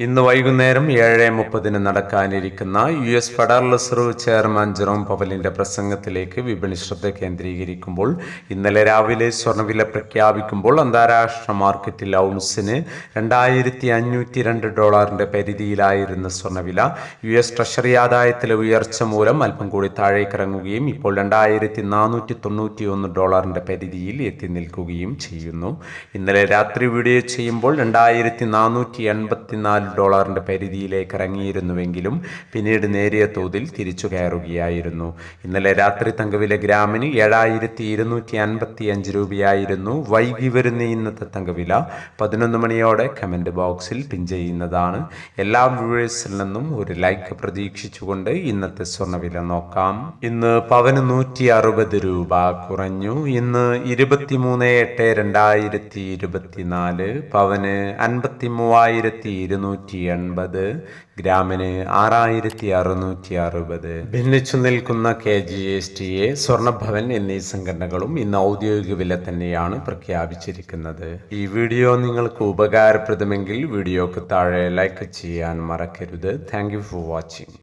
ഇന്ന് വൈകുന്നേരം ഏഴ് മുപ്പതിന് നടക്കാനിരിക്കുന്ന U S federal reserve chairman Jerome പവലിന്റെ പ്രസംഗത്തിലേക്ക് വിപണി ശ്രദ്ധ കേന്ദ്രീകരിക്കുമ്പോൾ ഇന്നലെ രാവിലെ സ്വർണവില പ്രഖ്യാപിക്കുമ്പോൾ അന്താരാഷ്ട്ര മാർക്കറ്റിൽ ഔൺസിന് രണ്ടായിരത്തി അഞ്ഞൂറ്റി രണ്ട് ഡോളറിന്റെ പരിധിയിലായിരുന്ന സ്വർണവില യു എസ് ട്രഷറി ആദായത്തിലെ ഉയർച്ച മൂലം അല്പം കൂടി താഴേക്കിറങ്ങുകയും ഇപ്പോൾ രണ്ടായിരത്തി നാനൂറ്റി തൊണ്ണൂറ്റി ഒന്ന് ഡോളറിന്റെ പരിധിയിൽ എത്തി നിൽക്കുകയും ചെയ്യുന്നു. ഇന്നലെ രാത്രി വീഡിയോ ചെയ്യുമ്പോൾ രണ്ടായിരത്തി നാനൂറ്റി എൺപത്തിനാല് ഡോളറിന്റെ പരിധിയിലേക്ക് ഇറങ്ങിയിരുന്നുവെങ്കിലും പിന്നീട് നേരിയ തോതിൽ തിരിച്ചു കയറുകയായിരുന്നു. ഇന്നലെ രാത്രി തങ്കവില ഗ്രാമിന് ഏഴായിരത്തി ഇരുന്നൂറ്റി അൻപത്തി അഞ്ച് രൂപയായിരുന്നു വൈകി വരുന്ന ഇന്നത്തെ തങ്കവില. പതിനൊന്ന് മണിയോടെ കമന്റ് ബോക്സിൽ പിൻ ചെയ്യുന്നതാണ്. എല്ലാ വ്യൂവേഴ്സിൽ നിന്നും ഒരു ലൈക്ക് പ്രതീക്ഷിച്ചുകൊണ്ട് ഇന്നത്തെ സ്വർണവില നോക്കാം. ഇന്ന് പവന് നൂറ്റി അറുപത് രൂപ കുറഞ്ഞു. ഇന്ന് ഇരുപത്തിമൂന്ന് എട്ട് രണ്ടായിരത്തി ഇരുപത്തിനാല് പവന് അൻപത്തി മൂവായിരത്തി ഇരുന്നൂറ്റി എൺപത് ഗ്രാമിന് ആറായിരത്തി അറുന്നൂറ്റി അറുപത് ഭിന്നിച്ചു നിൽക്കുന്ന K G S T A Swarnabhavan എന്നീ സംഘടനകളും ഇന്ന് ഔദ്യോഗിക വില തന്നെയാണ് പ്രഖ്യാപിച്ചിരിക്കുന്നത്. ഈ വീഡിയോ നിങ്ങൾക്ക് ഉപകാരപ്രദമെങ്കിൽ വീഡിയോക്ക് താഴെ ലൈക്ക് ചെയ്യാൻ മറക്കരുത്. Thank for watching